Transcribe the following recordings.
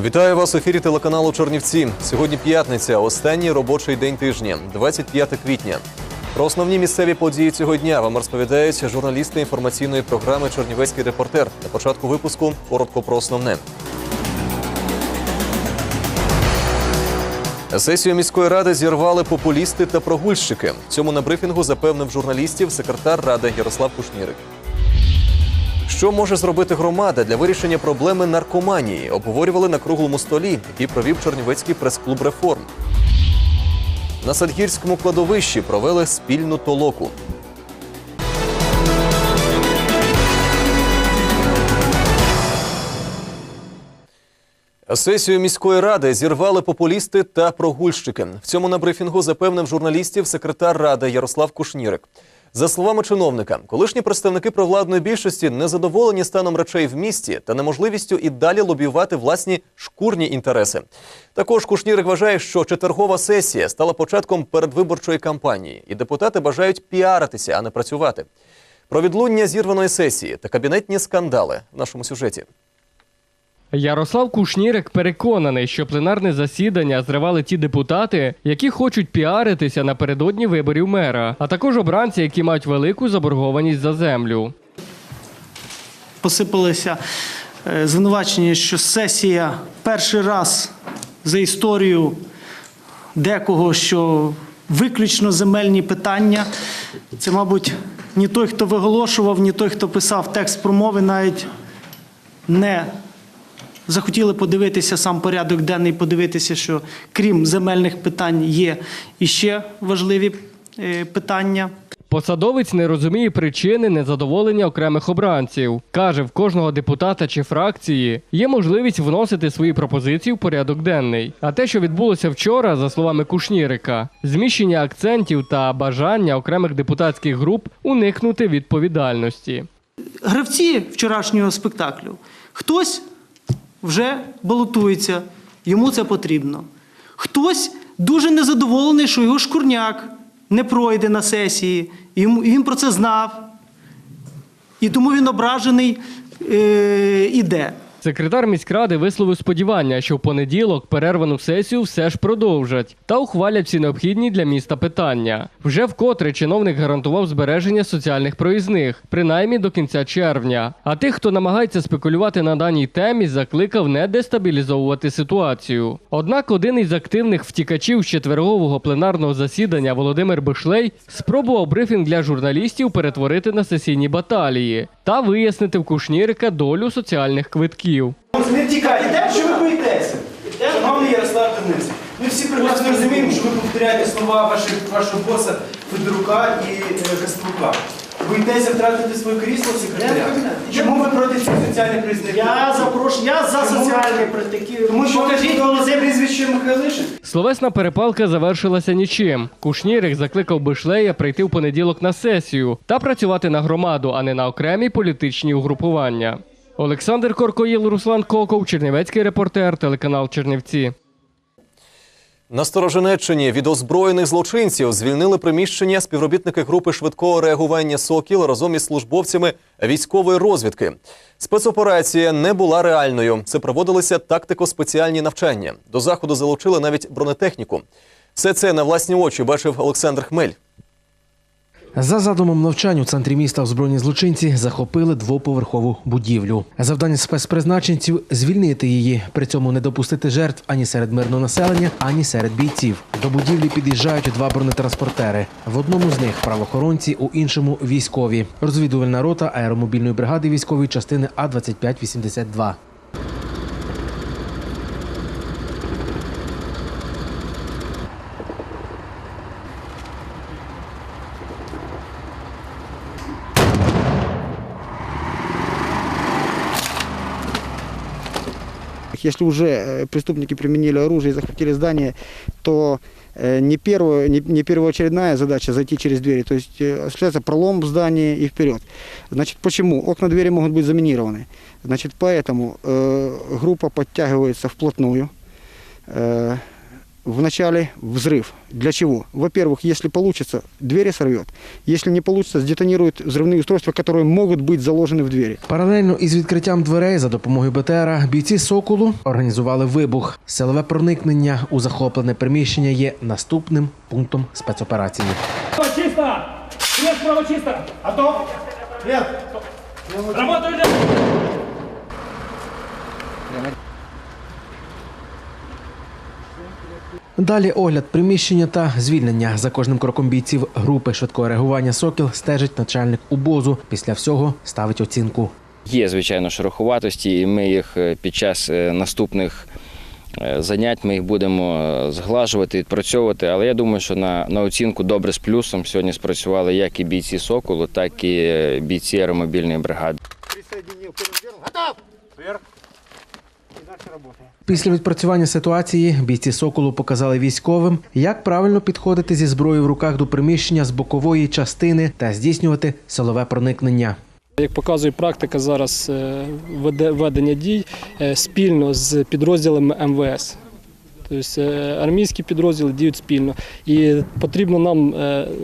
Вітаю вас в ефірі телеканалу Чернівці. Сьогодні п'ятниця, останній робочий день тижня, 25 квітня. Про основні місцеві події цього дня вам розповідають журналісти інформаційної програми Чернівецький репортер. На початку випуску коротко про основне. Сесію міської ради зірвали популісти та прогульщики. Цьому на брифінгу запевнив журналістів секретар ради Ярослав Кушнірик. Що може зробити громада для вирішення проблеми наркоманії? Обговорювали на круглому столі, який провів Чернівецький прес-клуб реформ. На Сальгірському кладовищі провели спільну толоку. Сесію міської ради зірвали популісти та прогульщики. В цьому на брифінгу запевнив журналістів секретар ради Ярослав Кушнірик. За словами чиновника, колишні представники провладної більшості незадоволені станом речей в місті та неможливістю і далі лобіювати власні шкурні інтереси. Також Кушнірик вважає, що четвергова сесія стала початком передвиборчої кампанії, і депутати бажають піаритися, а не працювати. Про відлуння зірваної сесії та кабінетні скандали в нашому сюжеті. Ярослав Кушнірик переконаний, що пленарне засідання зривали ті депутати, які хочуть піаритися напередодні виборів мера, а також обранці, які мають велику заборгованість за землю. посипалися е, звинувачення, що сесія перший раз за історію декого, що виключно земельні питання. Це, мабуть, ні той, хто виголошував, ні той, хто писав текст промови, навіть не захотіли подивитися сам порядок денний, подивитися, що крім земельних питань є іще важливі е, питання. Посадовець не розуміє причини незадоволення окремих обранців. Каже, в кожного депутата чи фракції є можливість вносити свої пропозиції в порядок денний. А те, що відбулося вчора, за словами Кушнірика, зміщення акцентів та бажання окремих депутатських груп уникнути відповідальності. гравці вчорашнього спектаклю. Хтось вже балотується, йому це потрібно. Хтось дуже незадоволений, що його шкурняк не пройде на сесії, і він про це знав. І тому він ображений е, іде. Секретар міськради висловив сподівання, що в понеділок перервану сесію все ж продовжать та ухвалять всі необхідні для міста питання. Вже вкотре чиновник гарантував збереження соціальних проїзних, принаймні до кінця червня. А тих, хто намагається спекулювати на даній темі, закликав не дестабілізовувати ситуацію. Однак один із активних втікачів з четвергового пленарного засідання Володимир Бишлей спробував брифінг для журналістів перетворити на сесійні баталії та вияснити в Кушнірика долю соціальних квитків. Не тікайте, що ви боїтеся? Шановний Ярослав Денис, ми всі прекрасно розуміємо, що ви повторяєте слова ваших, вашого боса Федорука і е, Кострука. Боїтеся втратити своє крісло секретаря? Чому ви проти цих соціальних признаків? Я запрошую, я за соціальні практики. Тому що Покажіть покажіть мені це прізвище Михайлишин. Словесна перепалка завершилася нічим. Кушнірик закликав Бишлея прийти в понеділок на сесію та працювати на громаду, а не на окремі політичні угрупування. Олександр Коркоїл, Руслан Коков, Чернівецький репортер, телеканал Чернівці. На Сторожинеччині від озброєних злочинців звільнили приміщення співробітники групи швидкого реагування Сокіл разом із службовцями військової розвідки. Спецоперація не була реальною. Це проводилися тактико-спеціальні навчання. До заходу залучили навіть бронетехніку. Все це на власні очі бачив Олександр Хмель. За задумом навчань у центрі міста озброєні злочинці захопили двоповерхову будівлю. Завдання спецпризначенців звільнити її, при цьому не допустити жертв ані серед мирного населення, ані серед бійців. До будівлі під'їжджають два бронетранспортери. В одному з них правоохоронці, у іншому військові. Розвідувальна рота аеромобільної бригади військової частини А 2582 Если уже э, преступники применили оружие и захватили здание, то э, не, первую, не, не первоочередная задача зайти через двери, то есть э, осуществляется пролом в здании и вперед. Значит, почему? Окна двери могут быть заминированы. Значит, поэтому э, группа подтягивается вплотную. Э, вначале взрыв. Для чего? Во-первых, если получится, двери сорвет. Если не получится, сдетонирует взрывные устройства, которые могут быть заложены в двери. Паралельно із відкриттям дверей за допомогою БТРа бійці Соколу організували вибух. Силове проникнення у захоплене приміщення є наступним пунктом спецоперації. Право чисто! Свет справа чисто! Готов? Нет! Работа Далі огляд приміщення та звільнення за кожним кроком бійців групи швидкого реагування Сокіл стежить начальник УБОЗу. Після всього ставить оцінку. Є, звичайно, шероховатості, і ми їх е, під час е, наступних е, занять ми їх будемо зглажувати, відпрацьовувати. Але я думаю, що на, на оцінку добре з плюсом сьогодні спрацювали як і бійці Соколу, так і бійці аеромобільної бригади. Готов! Вверх. И дальше работаем. Після відпрацювання ситуації бійці Соколу показали військовим, як правильно підходити зі зброєю в руках до приміщення з бокової частини та здійснювати силове проникнення. Як показує практика, зараз е, веде- ведення дій е, спільно з підрозділами МВС. Тобто е, армійські підрозділи діють спільно. І потрібно нам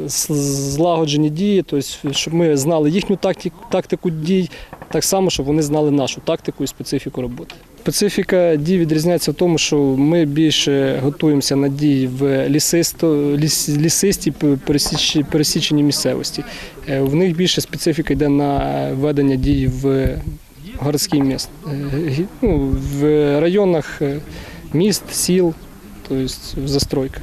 злагоджені дії, тобто, щоб ми знали їхню тактику, тактику дій, так само, щоб вони знали нашу тактику і специфіку роботи. Специфіка дій відрізняється в тому, що ми більше готуємося на дії в лісисто, ліс, лісистій пересіч- пересіченій місцевості. Е, В них більше специфіка йде на ведення дій в городській міст, е, ну, в районах е, міст, сіл, тобто в застройках.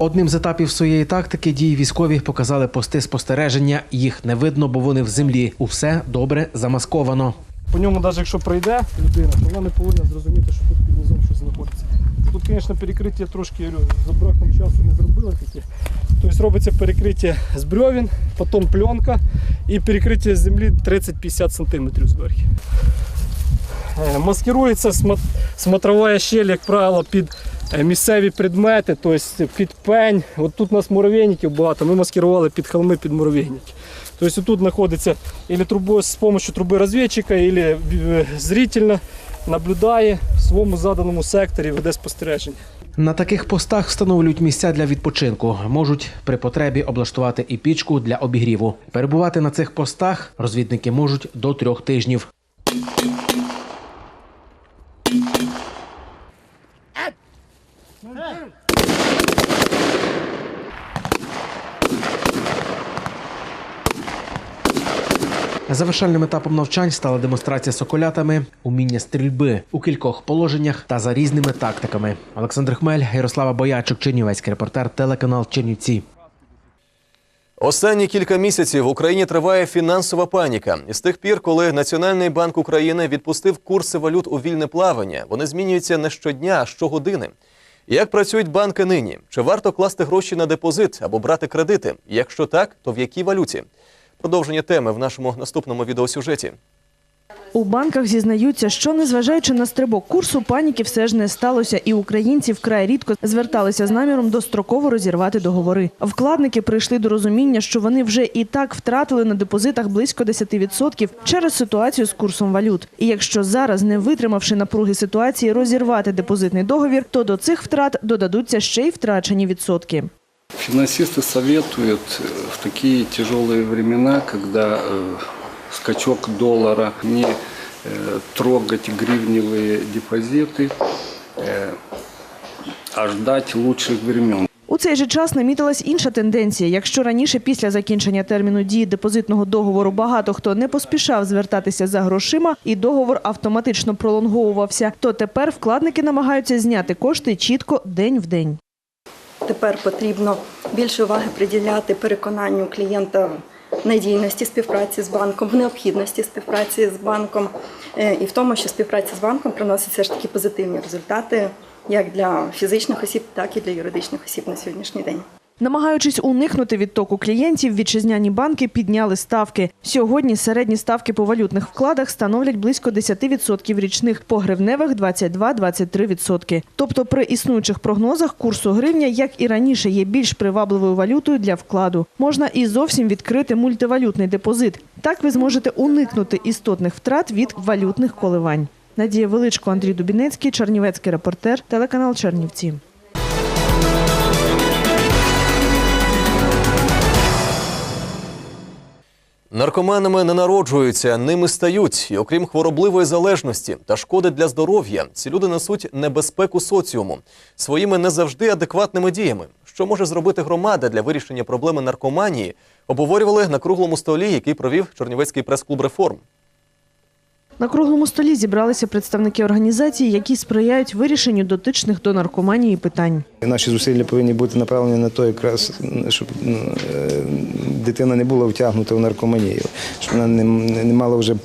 Одним з етапів своєї тактики дії військові показали пости спостереження. Їх не видно, бо вони в землі. Усе добре замасковано. По ньому, навіть якщо пройде людина, то вона не повинна зрозуміти, що тут під низом щось знаходиться. Тут, звісно, перекриття трошки за браком часу не зробили таке. Тобто робиться перекриття з брьовін, потім пленка і перекриття з землі 30-50 см зверху. Е, Маскирується смо- смотрова щель, як правило, під місцеві предмети, тобто під пень. От тут у нас муравейників багато, ми маскирували під холми під муравейники. Тобто тут знаходиться или трубу, з допомогою труби розвідчика, або е, зрительно наблюдає в своєму заданому секторі, веде спостереження. На таких постах встановлюють місця для відпочинку. Можуть при потребі облаштувати і пічку для обігріву. Перебувати на цих постах розвідники можуть до трьох тижнів. Завершальним етапом навчань стала демонстрація соколятами уміння стрільби у кількох положеннях та за різними тактиками. Олександр Хмель, Ярослава Боячук, Чернівецький репортер, телеканал Чернівці. Останні кілька місяців в Україні триває фінансова паніка. І з тих пір, коли Національний банк України відпустив курси валют у вільне плавання, вони змінюються не щодня, а щогодини. Як працюють банки нині? Чи варто класти гроші на депозит або брати кредити? Якщо так, то в якій валюті? Продовження теми в нашому наступному відеосюжеті. У банках зізнаються, що незважаючи на стрибок курсу, паніки все ж не сталося, і українці вкрай рідко зверталися з наміром достроково розірвати договори. Вкладники прийшли до розуміння, що вони вже і так втратили на депозитах близько 10% через ситуацію з курсом валют. І якщо зараз, не витримавши напруги ситуації, розірвати депозитний договір, то до цих втрат додадуться ще й втрачені відсотки. Финансисты советуют э, в такие тяжелые времена, когда э, скачок доллара, не э, трогать гривневые депозиты, э, а ждать лучших времен. У цей же час намітилась інша тенденція. Якщо раніше після закінчення терміну дії депозитного договору багато хто не поспішав звертатися за грошима і договор автоматично пролонговувався, то тепер вкладники намагаються зняти кошти чітко день в день. Тепер потрібно більше уваги приділяти переконанню клієнта в надійності співпраці з банком, в необхідності співпраці з банком е, і в тому, що співпраця з банком приносить все ж таки позитивні результати як для фізичних осіб, так і для юридичних осіб на сьогоднішній день. Намагаючись уникнути відтоку клієнтів, вітчизняні банки підняли ставки. Сьогодні середні ставки по валютних вкладах становлять близько 10% річних, по гривневих – 22-23%. Тобто при існуючих прогнозах курсу гривня, як і раніше, є більш привабливою валютою для вкладу. Можна і зовсім відкрити мультивалютний депозит. Так ви зможете уникнути істотних втрат від валютних коливань. Надія Величко, Андрій Дубінецький, Чернівецький репортер, телеканал Чернівці. Наркоманами не народжуються, ними стають. І окрім хворобливої залежності та шкоди для здоров'я, ці люди несуть небезпеку соціуму своїми не завжди адекватними діями. Що може зробити громада для вирішення проблеми наркоманії? Обговорювали на круглому столі, який провів Чернівецький прес-клуб реформ. На круглому столі зібралися представники організацій, які сприяють вирішенню дотичних до наркоманії питань. Наші зусилля повинні бути направлені на те, щоб ну, е, дитина не була втягнута в наркоманію, щоб вона не мала вже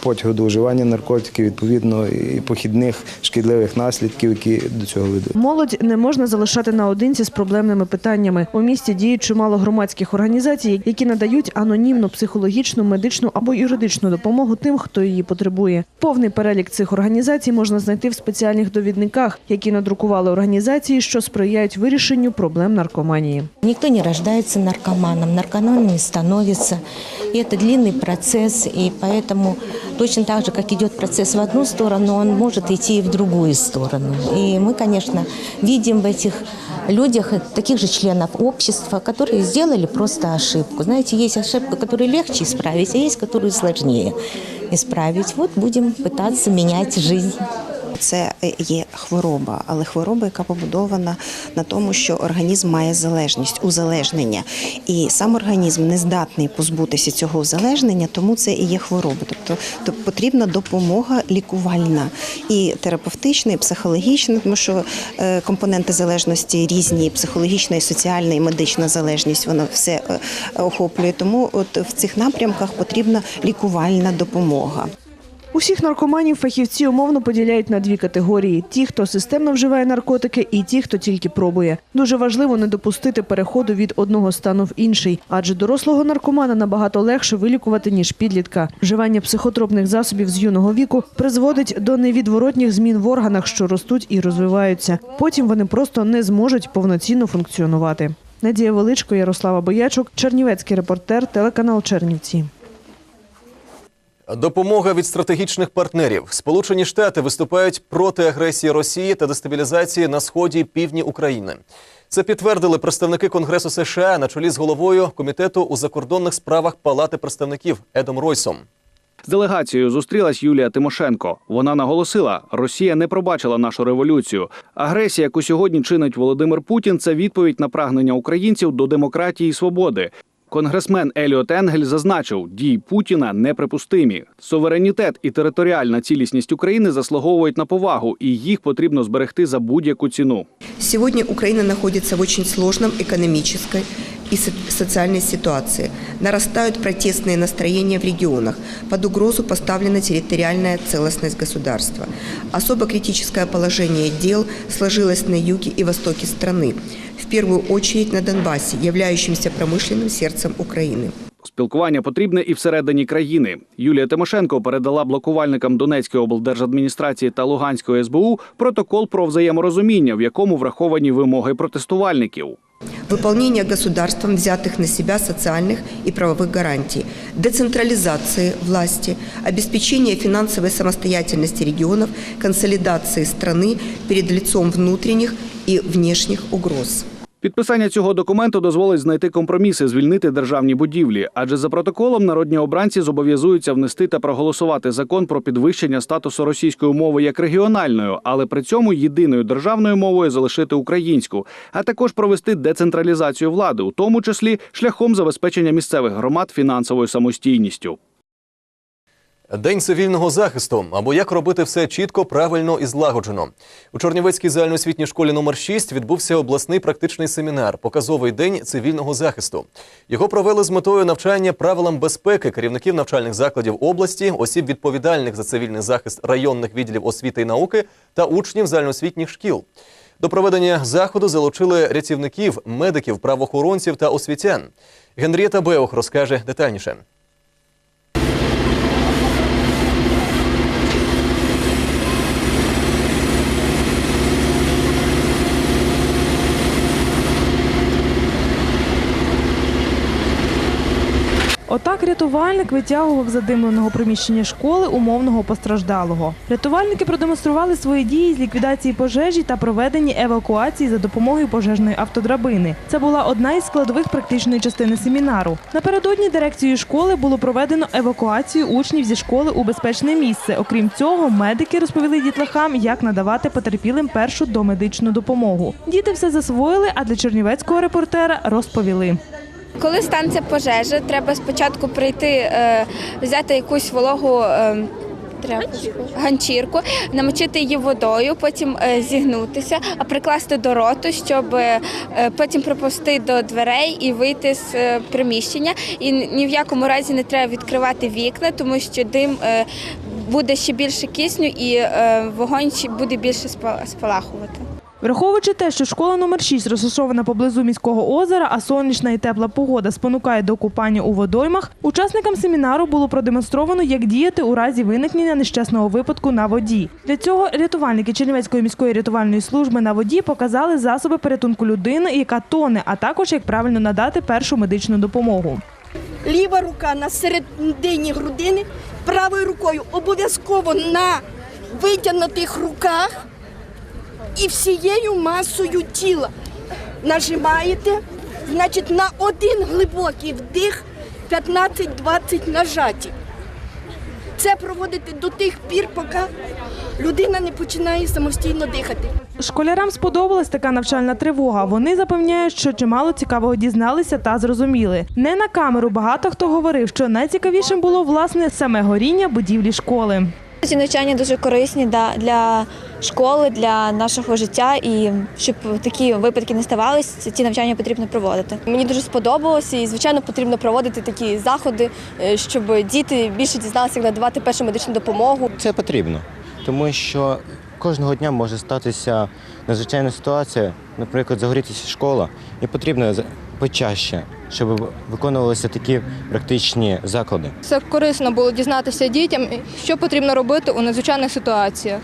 потягу до вживання наркотиків, відповідно, і похідних шкідливих наслідків, які до цього ведуть. Молодь не можна залишати наодинці з проблемними питаннями. У місті діють чимало громадських організацій, які надають анонімну психологічну, медичну або юридичну допомогу тим, хто її потребує. Повний перелік цих організацій можна знайти в спеціальних довідниках, які надрукували організації, що сприяють вирішенню проблем наркоманії. Никто не рождается наркоманом, наркоманом не становится. И это длинный процесс, и поэтому точно так же, как идет процесс в одну сторону, он может идти и в другую сторону. И мы, конечно, видим в этих людях таких же членов общества, которые сделали просто ошибку. Знаете, есть ошибку, которую легче исправить, а есть, которую сложнее исправить. Вот будем пытаться менять жизнь. Це є хвороба, але хвороба, яка побудована на тому, що організм має залежність, узалежнення, і сам організм не здатний позбутися цього узалежнення, тому це і є хвороба. Тобто, то потрібна допомога лікувальна і терапевтична, і психологічна, тому що е, компоненти залежності різні, психологічна, і соціальна, і медична залежність, воно все е, охоплює. Тому от в цих напрямках потрібна лікувальна допомога. Усіх наркоманів фахівці умовно поділяють на дві категорії: ті, хто системно вживає наркотики, і ті, хто тільки пробує. Дуже важливо не допустити переходу від одного стану в інший, адже дорослого наркомана набагато легше вилікувати ніж підлітка. Вживання психотропних засобів з юного віку призводить до невідворотніх змін в органах, що ростуть і розвиваються. Потім вони просто не зможуть повноцінно функціонувати. Надія Величко, Ярослава Боячук, Чернівецький репортер, телеканал Чернівці. Допомога від стратегічних партнерів. Сполучені Штати виступають проти агресії Росії та дестабілізації на сході і півдні України. Це підтвердили представники Конгресу США на чолі з головою комітету у закордонних справах Палати представників Едом Ройсом. З делегацією зустрілась Юлія Тимошенко. Вона наголосила, Росія не пробачила нашу революцію. Агресія, яку сьогодні чинить Володимир Путін, це відповідь на прагнення українців до демократії і свободи. Конгресмен Еліот Енгель зазначив, дії Путіна неприпустимі. Суверенітет і територіальна цілісність України заслуговують на повагу, і їх потрібно зберегти за будь-яку ціну. Сегодня Украина находится в очень сложном экономической и со- социальной ситуации. Нарастают протестные настроения в регионах. Под угрозу поставлена территориальная целостность государства. Особо критическое положение дел сложилось на юге и востоке страны. В первую очередь на Донбассе, являющемся промышленным сердцем Украины. Спілкування потрібне і всередині країни. Юлія Тимошенко передала блокувальникам Донецької облдержадміністрації та Луганської СБУ протокол про взаєморозуміння, в якому враховані вимоги протестувальників. выполнение государством взятых на себя социальных и правовых гарантий, децентрализации власти, обеспечение финансовой самостоятельности регионов, консолидации страны перед лицом внутренних и внешних угроз. Підписання цього документу дозволить знайти компроміси, звільнити державні будівлі. Адже за протоколом народні обранці зобов'язуються внести та проголосувати закон про підвищення статусу російської мови як регіональною, але при цьому єдиною державною мовою залишити українську, а також провести децентралізацію влади, у тому числі шляхом забезпечення місцевих громад фінансовою самостійністю. День цивільного захисту або як робити все чітко, правильно і злагоджено. У Чорнівецькій загальноосвітній школі номер 6 відбувся обласний практичний семінар Показовий день цивільного захисту. Його провели з метою навчання правилам безпеки керівників навчальних закладів області, осіб відповідальних за цивільний захист районних відділів освіти і науки та учнів загальноосвітніх шкіл. До проведення заходу залучили рятівників, медиків, правоохоронців та освітян. Генрієта Беух розкаже детальніше. Отак рятувальник витягував задимленого приміщення школи умовного постраждалого. Рятувальники продемонстрували свої дії з ліквідації пожежі та проведення евакуації за допомогою пожежної автодрабини. Це була одна із складових практичної частини семінару. Напередодні дирекцією школи було проведено евакуацію учнів зі школи у безпечне місце. Окрім цього, медики розповіли дітлахам, як надавати потерпілим першу домедичну допомогу. Діти все засвоїли, а для чернівецького репортера розповіли. Коли станеться пожежа, треба спочатку прийти, е, взяти якусь вологу. е, ганчірку, намочити її водою, потім е, зігнутися, а прикласти до роту, щоб потім пропустити до дверей і вийти з приміщення. І ні в якому разі не треба відкривати вікна, тому що дим буде ще більше кисню і вогонь буде більше спалахувати. Враховуючи те, що школа номер 6 розташована поблизу міського озера, а сонячна і тепла погода спонукає до купання у водоймах, учасникам семінару було продемонстровано, як діяти у разі виникнення нещасного випадку на воді. Для цього рятувальники Чернівецької міської рятувальної служби на воді показали засоби порятунку людини, яка тоне, а також як правильно надати першу медичну допомогу. ліва рука на середині грудини, правою рукою обов'язково на витягнутих руках і всією масою тіла. Нажимаєте, значить, на один глибокий вдих 15-20 нажаті. Це проводите до тих пір, поки людина не починає самостійно дихати. Школярам сподобалась така навчальна тривога. Вони запевняють, що чимало цікавого дізналися та зрозуміли. Не на камеру багато хто говорив, що найцікавішим було власне саме горіння будівлі школи. Ці навчання дуже корисні для школи, для нашого життя, і щоб такі випадки не ставалися, ці навчання потрібно проводити. Мені дуже сподобалося і, звичайно, потрібно проводити такі заходи, е, щоб діти більше дізналися, як надавати першу медичну допомогу. Це потрібно, тому що кожного дня може статися надзвичайна ситуація, наприклад, загорітися школа, і потрібно почаще, щоб виконувалися такі практичні заклади. Це корисно було дізнатися дітям, що потрібно робити у надзвичайних ситуаціях.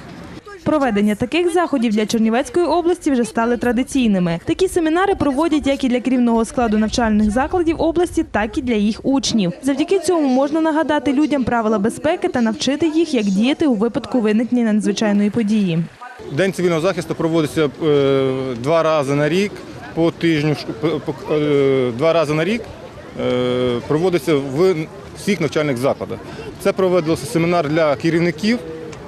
Проведення таких заходів для Чернівецької області вже стали традиційними. Такі семінари проводять як і для керівного складу навчальних закладів області, так і для їх учнів. Завдяки цьому можна нагадати людям правила безпеки та навчити їх, як діяти у випадку виникнення надзвичайної події. День цивільного захисту проводиться е, два рази на рік по тижню, е, два рази на рік е, проводиться в всіх навчальних закладах. Це проводився семінар для керівників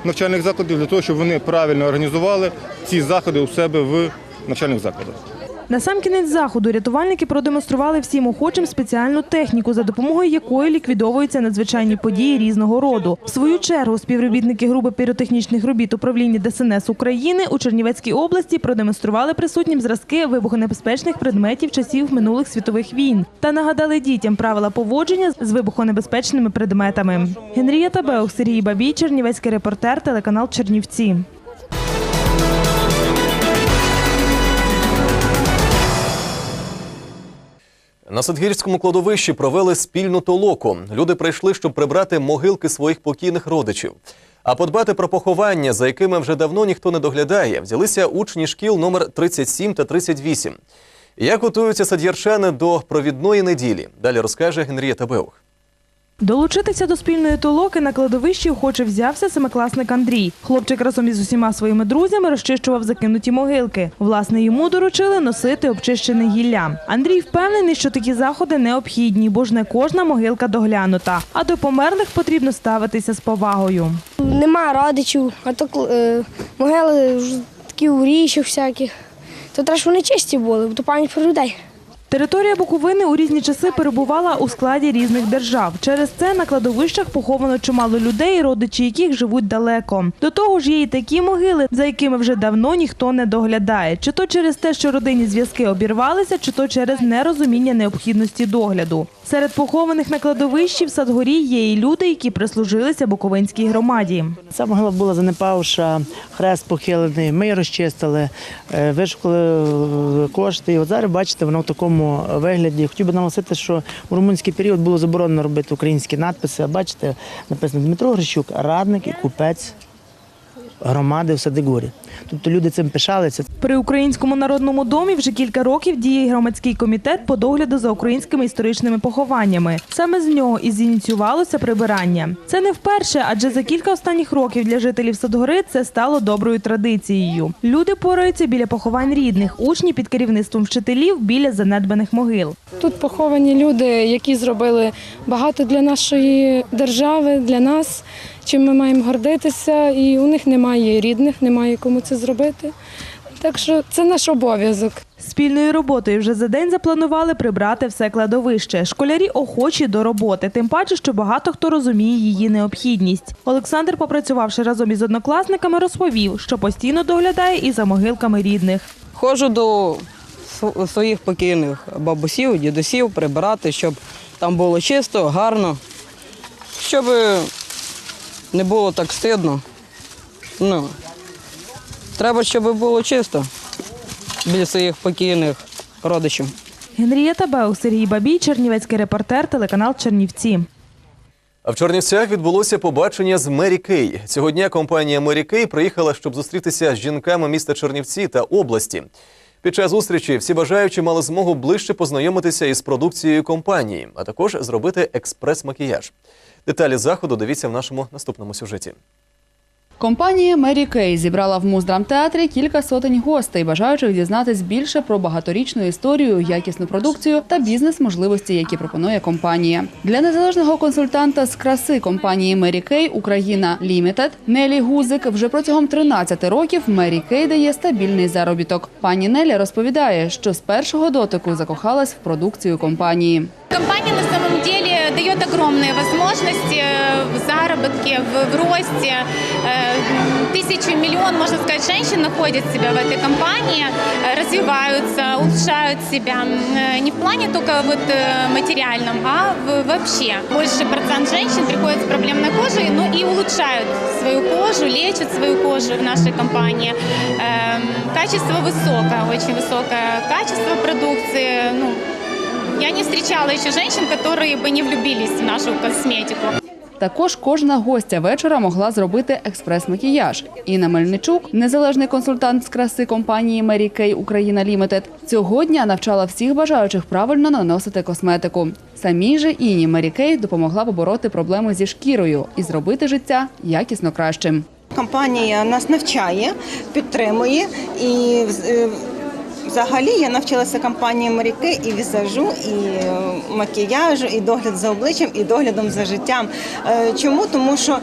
навчальних закладів для того, щоб вони правильно організували ці заходи у себе в навчальних закладах. На сам кінець заходу рятувальники продемонстрували всім охочим спеціальну техніку, за допомогою якої ліквідовуються надзвичайні події різного роду. В свою чергу співробітники групи піротехнічних робіт управління ДСНС України у Чернівецькій області продемонстрували присутнім зразки вибухонебезпечних предметів часів минулих світових війн та нагадали дітям правила поводження з вибухонебезпечними предметами. Генрієта Беух, Сергій Бабій, Чернівецький репортер, телеканал Чернівці. На Садгірському кладовищі провели спільну толоку. Люди прийшли, щоб прибрати могилки своїх покійних родичів. А подбати про поховання, за якими вже давно ніхто не доглядає, взялися учні шкіл номер 37 та 38. Як готуються садгірчани до провідної неділі? Далі розкаже Генрієта Беух. Долучитися до спільної толоки на кладовищі охоче взявся семикласник Андрій. Хлопчик разом із усіма своїми друзями розчищував закинуті могилки. Власне, йому доручили носити обчищене гілля. Андрій впевнений, що такі заходи необхідні, бо ж не кожна могилка доглянута. А до померлих потрібно ставитися з повагою. Нема родичів, а то е, могили такі у всяких. То треба, щоб вони чисті були, бо то пам'ять про людей. Територія Буковини у різні часи перебувала у складі різних держав. Через це на кладовищах поховано чимало людей, родичі яких живуть далеко. До того ж, є і такі могили, за якими вже давно ніхто не доглядає. Чи то через те, що родинні зв'язки обірвалися, чи то через нерозуміння необхідності догляду. Серед похованих на кладовищі в Садгорі є і люди, які прислужилися Буковинській громаді. Ця могила була занепавша, хрест похилений, ми її розчистили, е, вишукали е, кошти. І от зараз бачите, воно в такому вигляді. Хотів би наголосити, що в румунський період було заборонено робити українські надписи. А бачите, написано Дмитро Грищук, радник і купець громади в Садигорі. Тобто люди цим пишалися. При Українському народному домі вже кілька років діє громадський комітет по догляду за українськими історичними похованнями. Саме з нього і зініціювалося прибирання. Це не вперше, адже за кілька останніх років для жителів Садгори це стало доброю традицією. Люди пораються біля поховань рідних, учні під керівництвом вчителів біля занедбаних могил. Тут поховані люди, які зробили багато для нашої держави, для нас, чим ми маємо гордитися, і у них немає рідних, немає кому це зробити. Так що це наш обов'язок. Спільною роботою вже за день запланували прибрати все кладовище. Школярі охочі до роботи, тим паче, що багато хто розуміє її необхідність. Олександр, попрацювавши разом із однокласниками, розповів, що постійно доглядає і за могилками рідних. Ходжу до своїх покійних бабусів, дідусів прибирати, щоб там було чисто, гарно, щоб не було так стидно. Ну, треба, щоб було чисто біля своїх покійних родичів. Генрієта Беу, Сергій Бабій, Чернівецький репортер, телеканал Чернівці. А в Чернівцях відбулося побачення з Мері Кей. Цього дня компанія Мері Кей приїхала, щоб зустрітися з жінками міста Чернівці та області. Під час зустрічі всі бажаючі мали змогу ближче познайомитися із продукцією компанії, а також зробити експрес-макіяж. Деталі заходу дивіться в нашому наступному сюжеті. Компанія Мері Кей зібрала в Муздрамтеатрі кілька сотень гостей, бажаючих дізнатись більше про багаторічну історію, якісну продукцію та бізнес-можливості, які пропонує компанія. Для незалежного консультанта з краси компанії Мері Кей Україна Лімітед Нелі Гузик вже протягом 13 років Мері Кей дає стабільний заробіток. Пані Нелі розповідає, що з першого дотику закохалась в продукцію компанії. Компания на самом деле дает огромные возможности в заработке, в, в росте. Э, Тысячу, миллион, можно сказать, женщин находят себя в этой компании, э, развиваются, улучшают себя. Э, Не в плане только вот материальном, а в- вообще. Больше процент женщин приходят с проблемной кожей, ну и улучшают свою кожу, лечат свою кожу в нашей компании. Эм, Качество высокое, очень высокое качество продукции. Ну, я не встречала еще женщин, которые бы не влюбились в нашу косметику. Також кожна гостя вечора могла зробити експрес-макіяж. Інна Мельничук, незалежний консультант з краси компанії Mary Kay Україна Лімітед, цього дня навчала всіх бажаючих правильно наносити косметику. Самій же Інні Mary Kay допомогла побороти проблеми зі шкірою і зробити життя якісно кращим. Компанія нас навчає, підтримує і е, взагалі я навчилася компанії Маріки і візажу, і е, макіяжу, і догляд за обличчям, і доглядом за життям. Е, Чому? Тому що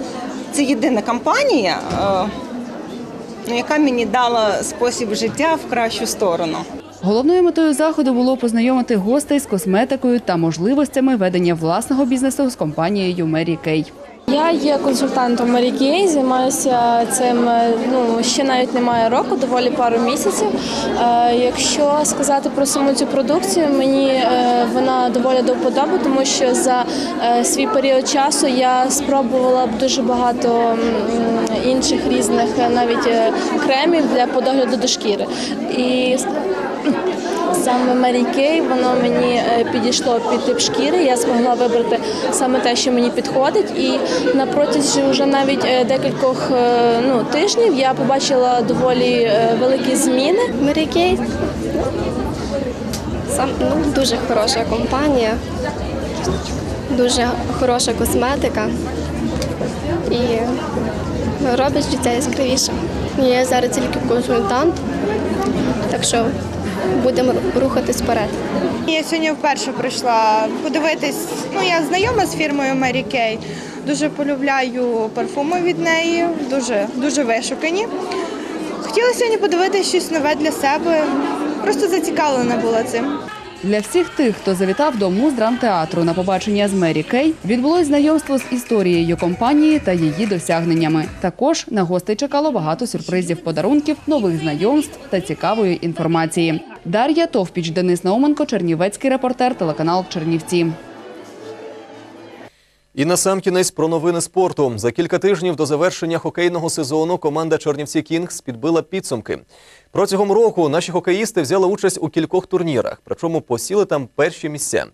це єдина компанія, е, ну, яка мені дала спосіб життя в кращу сторону. Головною метою заходу було познайомити гостей з косметикою та можливостями ведення власного бізнесу з компанією Mary Kay. Я є консультантом Марікей, займаюся цим е, ну ще навіть немає року, доволі пару місяців. Е, якщо сказати про саму цю продукцію, мені е, вона доволі до вподоби, тому що за свій період часу я спробувала б дуже багато інших різних навіть кремів для по догляду до шкіри. І Саме Kay, воно мені е, підійшло під тип шкіри. Я змогла вибрати саме те, що мені підходить. І на протязі вже навіть е, декількох е, ну, тижнів я побачила доволі великі зміни. Kay сам ну, дуже хороша компанія, дуже хороша косметика і робить життя яскравішим. Я зараз тільки консультант, так що будемо рухатись вперед. Я сьогодні вперше прийшла подивитись. Ну я знайома з фірмою Mary Kay. Дуже полюбляю парфуми від неї, дуже дуже вишукані. Хотіла сьогодні подивитися щось нове для себе. Просто зацікавлена була цим. Для всіх тих, хто завітав до Муздрамтеатру на побачення з Мері Кей, відбулось знайомство з історією компанії та її досягненнями. Також на гостей чекало багато сюрпризів, подарунків, нових знайомств та цікавої інформації. Дар'я Товпіч, Денис Науменко, Чернівецький репортер, телеканал Чернівці. І на сам кінець про новини спорту. За кілька тижнів до завершення хокейного сезону команда Чернівці Кінгс підбила підсумки. Протягом року наші хокеїсти взяли участь у кількох турнірах, причому посіли там перші місця.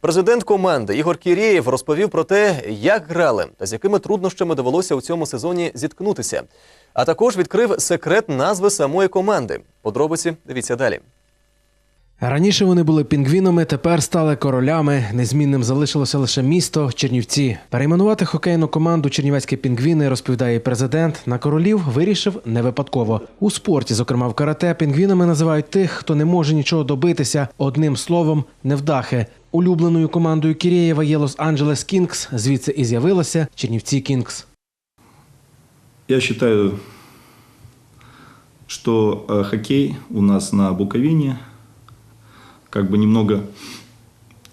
Президент команди Ігор Кірєєв розповів про те, як грали та з якими труднощами довелося у цьому сезоні зіткнутися. А також відкрив секрет назви самої команди. Подробиці дивіться далі. Раніше вони були пінгвінами, тепер стали королями. Незмінним залишилося лише місто Чернівці. Перейменувати хокейну команду Чернівецькі пінгвіни, розповідає президент. На королів вирішив не випадково. У спорті, зокрема в карате, пінгвінами називають тих, хто не може нічого добитися. Одним словом, невдахи. Улюбленою командою Кірєєва є Лос-Анджелес Кінгс. Звідси і з'явилася Чернівці Кінгс. Я считаю, что э, хоккей у нас на Буковине как бы немного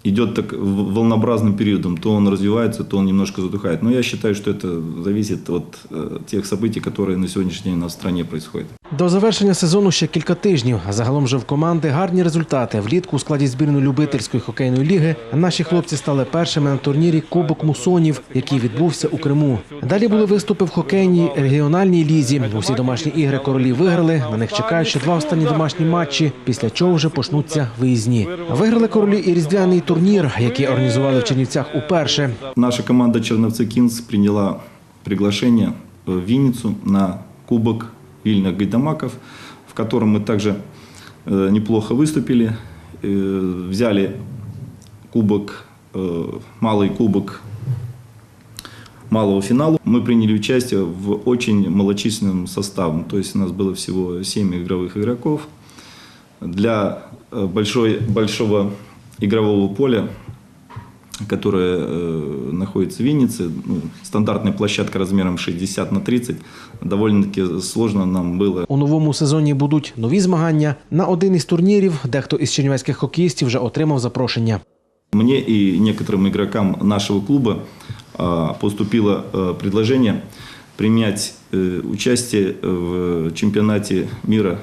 идет так волнообразным периодом. То он развивается, то он немножко затухает. Но я считаю, что это зависит от э, тех событий, которые на сегодняшний день у нас в стране происходят. До завершення сезону ще кілька тижнів. Загалом же в команди гарні результати. Влітку у складі збірної любительської хокейної ліги наші хлопці стали першими на турнірі Кубок Мусонів, який відбувся у Криму. Далі були виступи в хокейній регіональній лізі. Усі домашні ігри королі виграли. На них чекають ще два останні домашні матчі, після чого вже почнуться виїзні. Виграли королі і різдвяний турнір, який організували в Чернівцях уперше. Наша команда Черновцы Кинс приняла приглашение в Винницу на Кубок Вильных Гайдамаков, в котором мы также э, неплохо выступили. Э, Взяли кубок, э, малый кубок малого финала. Мы приняли участие в очень малочисленном составе. То есть у нас было всего 7 игровых игроков. Для большой, большого игрового поля которая э, находится в Виннице, ну, стандартная площадка размером 60 на 30, довольно-таки сложно нам было. У новому сезоні будуть нові змагання. На один із турнірів дехто із чернівецьких хокеїстів вже отримав запрошення. Мне и некоторым игрокам нашего клуба а, поступило э, предложение принять э, участие в чемпионате мира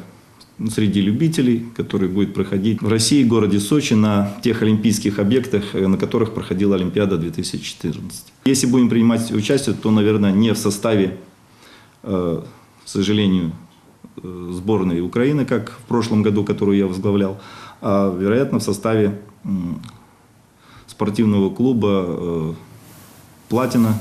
среди любителей, который будет проходить в России, в городе Сочи, на тех олимпийских объектах, э, на которых проходила Олимпиада 2014. Если будем принимать участие, то, наверное, не в составе, э, к сожалению, э, сборной Украины, как в прошлом году, которую я возглавлял, а, вероятно, в составе спортивного клуба «Платина».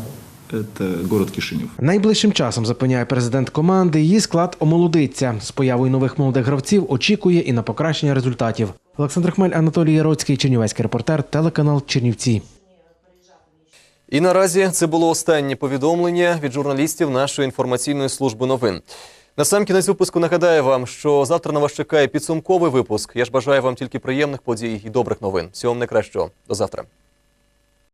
Это город Кишинев. Найближчим часом запевняє президент команди. Її склад омолодиться. З появою нових молодих гравців очікує і на покращення результатів. Олександр Хмель, Анатолій Яроцький, Чернівецький репортер, телеканал Чернівці. І наразі це було останнє повідомлення від журналістів нашої інформаційної служби новин. На сам кінець випуску нагадаю вам, що завтра на вас чекає підсумковий випуск. Я ж бажаю вам тільки приємних подій і добрих новин. Всього вам найкращого. До завтра.